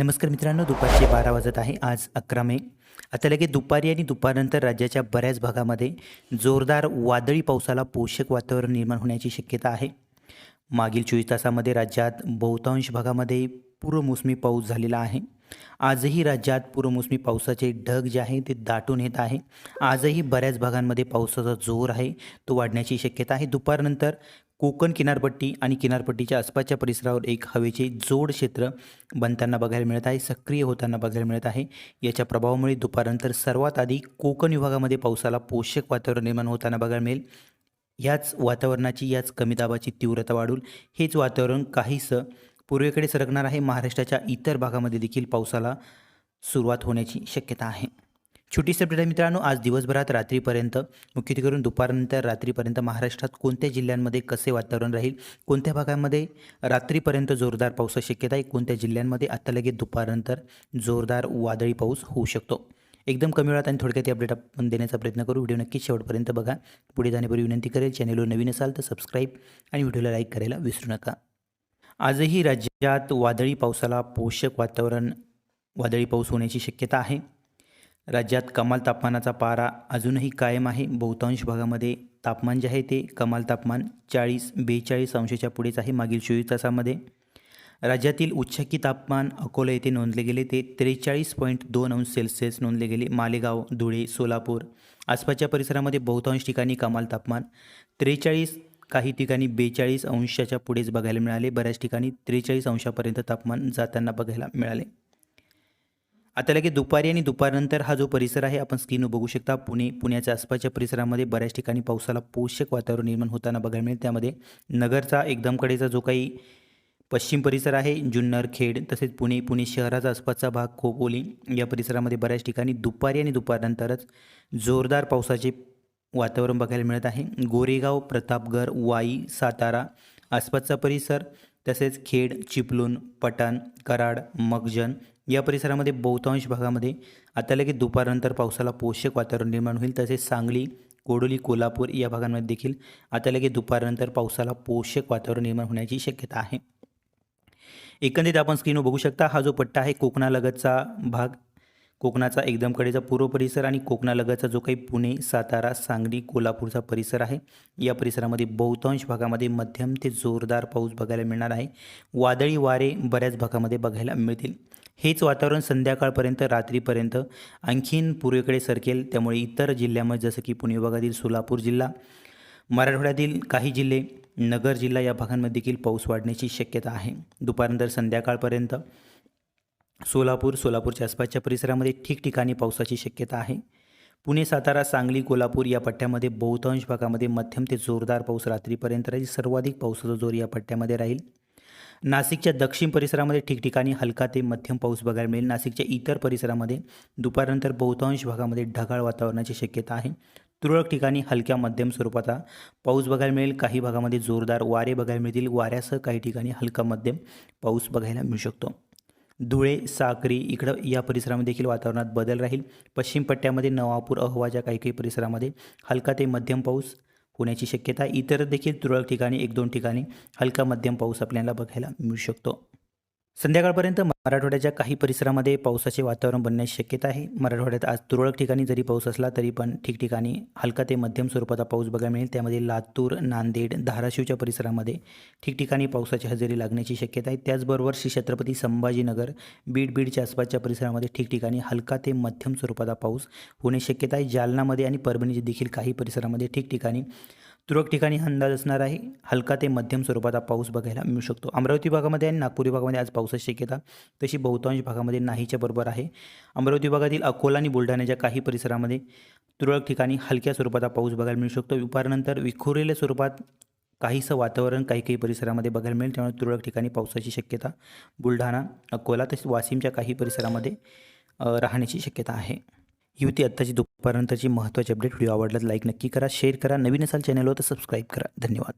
नमस्कार मित्रांनो दुपारचे बारा वाजत आहे आज अकरा मे. आता लगेच दुपारी आणि दुपारनंतर राज्याच्या बऱ्याच भागामध्ये जोरदार वादळी पावसाला पोषक वातावरण निर्माण होण्याची शक्यता आहे. मागील चोवीस तासामध्ये राज्यात बहुतांश भागामध्ये पूर्वमोसमी पाऊस झालेला आहे. आजही राज्यात पूर्वमोसमी पावसाचे ढग जे आहे ते दाटून येत आहे. आजही बऱ्याच भागांमध्ये पावसाचा जोर आहे तो वाढण्याची शक्यता आहे. दुपारनंतर कोकण किनारपट्टी आणि किनारपट्टीच्या आसपासच्या परिसरावर एक हवेचे जोड क्षेत्र बनताना बघायला मिळत आहे सक्रिय होताना बघायला मिळत आहे. याच्या प्रभावामुळे दुपारनंतर सर्वात आधी कोकण विभागामध्ये पावसाला पोषक वातावरण निर्माण होताना बघायला मिळेल. याच वातावरणाची याच कमी दाबाची तीव्रता वाढून हेच वातावरण काहीसं पूर्वेकडे सरकणार आहे. महाराष्ट्राच्या इतर भागामध्ये देखील पावसाला सुरुवात होण्याची शक्यता आहे. छोटी अपडेट आहे मित्रांनो आज दिवसभरात रात्रीपर्यंत मुख्यत्वे करून दुपारनंतर रात्रीपर्यंत महाराष्ट्रात कोणत्या जिल्ह्यांमध्ये कसे वातावरण राहील कोणत्या भागामध्ये रात्रीपर्यंत जोरदार पावसाची शक्यता आहे कोणत्या जिल्ह्यांमध्ये आत्ता लगेच दुपारनंतर जोरदार वादळी पाऊस होऊ शकतो. एकदम कमी वेळात आणि थोडक्यात अपडेट आपण देण्याचा प्रयत्न करू. व्हिडिओ नक्कीच शेवटपर्यंत बघा. पुढे जाण्यापूर्वी विनंती करेल चॅनेलवर नवीन असाल तर सबस्क्राईब आणि व्हिडिओला लाईक करायला विसरू नका. आजही राज्यात वादळी पावसाला पोषक वातावरण वादळी पाऊस होण्याची शक्यता आहे. राज्यात कमाल तापमानाचा पारा अजूनही कायम आहे. बहुतांश भागामध्ये तापमान जे आहे ते कमाल तापमान चाळीस बेचाळीस अंशाच्या पुढेच आहे मागील चोवीस तासामध्ये. राज्यातील उच्चकी तापमान अकोला येथे नोंदले गेले ते त्रेचाळीस पॉईंट दोन अंश सेल्सिअस नोंदले गेले. मालेगाव धुळे सोलापूर आसपासच्या परिसरामध्ये बहुतांश ठिकाणी कमाल तापमान त्रेचाळीस काही ठिकाणी बेचाळीस अंशाच्या पुढेच बघायला मिळाले. बऱ्याच ठिकाणी त्रेचाळीस अंशापर्यंत तापमान जाताना बघायला मिळाले. आता लगेच दुपारी आणि दुपारनंतर हा जो परिसर आहे आपण स्क्रीनवर बघू शकता. पुणे पुण्याच्या आसपासच्या परिसरामध्ये बऱ्याच ठिकाणी पावसाला पोषक वातावरण निर्माण होताना बघायला मिळेल. त्यामध्ये नगरचा एकदमकडेचा जो काही पश्चिम परिसर आहे जुन्नर खेड तसेच पुणे पुणे शहराचा आसपासचा भाग खोपोली या परिसरामध्ये बऱ्याच ठिकाणी दुपारी आणि दुपारनंतरच जोरदार पावसाचे वातावरण बघायला मिळत आहे. गोरेगाव प्रतापगड वाई सातारा आसपासचा परिसर तसेच खेड चिपलून पटाण कराड मगजन या परिसरामध्ये बहुतांश भागामध्ये आता लगेच दुपारनंतर पावसाला पोषक वातावरण निर्माण होईल. तसेच सांगली कोडोली कोल्हापूर या भागांमध्ये देखील आता लगेच दुपारनंतर पावसाला पोषक वातावरण निर्माण होण्याची शक्यता आहे. एकंदरीत आपण स्क्रीनवर बघू शकता हा जो पट्टा आहे कोकणालगतचा भाग कोकणाचा एकदम कडेचा पूर्व परिसर आणि कोकणालगतचा जो काही पुणे सातारा सांगली कोल्हापूरचा परिसर आहे या परिसरामध्ये बहुतांश भागामध्ये मध्यम ते जोरदार पाऊस बघायला मिळणार आहे. वादळी वारे बऱ्याच भागामध्ये बघायला मिळतील. हेच वातावरण संध्याकाळपर्यंत रात्रीपर्यंत आणखीन पूर्वेकडे सरकेल. त्यामुळे इतर जिल्ह्यामध्ये जसं की पुणे विभागातील सोलापूर जिल्हा मराठवाड्यातील काही जिल्हे नगर जिल्हा या भागांमध्ये देखील पाऊस वाढण्याची शक्यता आहे. दुपारनंतर संध्याकाळपर्यंत सोलापूर सोलापूरच्या आसपासच्या परिसरामध्ये ठिकठिकाणी पावसाची शक्यता आहे. पुणे सातारा सांगली कोल्हापूर या पट्ट्यामध्ये बहुतांश भागामध्ये मध्यम ते जोरदार पाऊस रात्रीपर्यंत राहील. सर्वाधिक पावसाचा जोर या पट्ट्यामध्ये राहील. नाशिकच्या दक्षिण परिसरामध्ये ठिकठिकाणी हलका ते मध्यम पाऊस बघायला मिळेल. नाशिकच्या इतर परिसरामध्ये दुपारनंतर बहुतांश भागामध्ये ढगाळ वातावरणाची शक्यता आहे. तुरळक ठिकाणी हलक्या मध्यम स्वरूपाचा पाऊस बघायला मिळेल. काही भागामध्ये जोरदार वारे बघायला मिळतील. वाऱ्यासह काही ठिकाणी हलका मध्यम पाऊस बघायला मिळू शकतो. धुळे साक्री इकडं या परिसरामध्ये देखील वातावरणात बदल राहील. पश्चिम पट्ट्यामध्ये नवापूर अहवाच्या काही काही परिसरामध्ये हलका ते मध्यम पाऊस होण्याची शक्यता इतर देखील तुरळक ठिकाणी एक दोन ठिकाणी हलका मध्यम पाऊस आपल्याला बघायला मिळू शकतो. संध्याकाळपर्यंत मराठवाड्याच्या काही परिसरामध्ये पावसाचे वातावरण बनण्याची शक्यता आहे. मराठवाड्यात आज तुरळक ठिकाणी जरी पाऊस असला तरी पण ठिकठिकाणी हलका ते मध्यम स्वरूपाचा पाऊस बघायला मिळेल. त्यामध्ये लातूर नांदेड धाराशिवच्या परिसरामध्ये ठिकठिकाणी पावसाची हजेरी लागण्याची शक्यता आहे. त्याचबरोबर श्री छत्रपती संभाजीनगर बीड बीडच्या आसपासच्या परिसरामध्ये ठिकठिकाणी हलका ते मध्यम स्वरूपाचा पाऊस होण्याची शक्यता आहे. जालनामध्ये आणि परभणीचे देखील काही परिसरामध्ये ठिकठिकाणी तुरळक ठिकाणी अंदाज असणार आहे. हलका ते मध्यम स्वरूपाचा पाऊस बघायला मिळू शकतो. अमरावती भागामध्ये आणि नागपूर विभागामध्ये आज पावसाची शक्यता तशी बहुतांश भागामध्ये नाहीच्या बरोबर आहे. अमरावती भागातील अकोला आणि बुलढाण्याच्या काही परिसरामध्ये तुरळक ठिकाणी हलक्या स्वरूपाचा पाऊस बघायला मिळू शकतो. दुपारनंतर विखुरलेल्या स्वरूपात काहीसं वातावरण काही काही परिसरामध्ये बघायला मिळेल. त्यामुळे तुरळक ठिकाणी पावसाची शक्यता बुलढाणा अकोला तसेच वाशिमच्या काही परिसरामध्ये राहण्याची शक्यता आहे. युवती आत्ताची दुपारनंतरची महत्त्वाची अपडेट व्हिडिओ आवडला लाईक नक्की करा शेअर करा. नवीन असाल चॅनलवर तर सबस्क्राईब करा. धन्यवाद.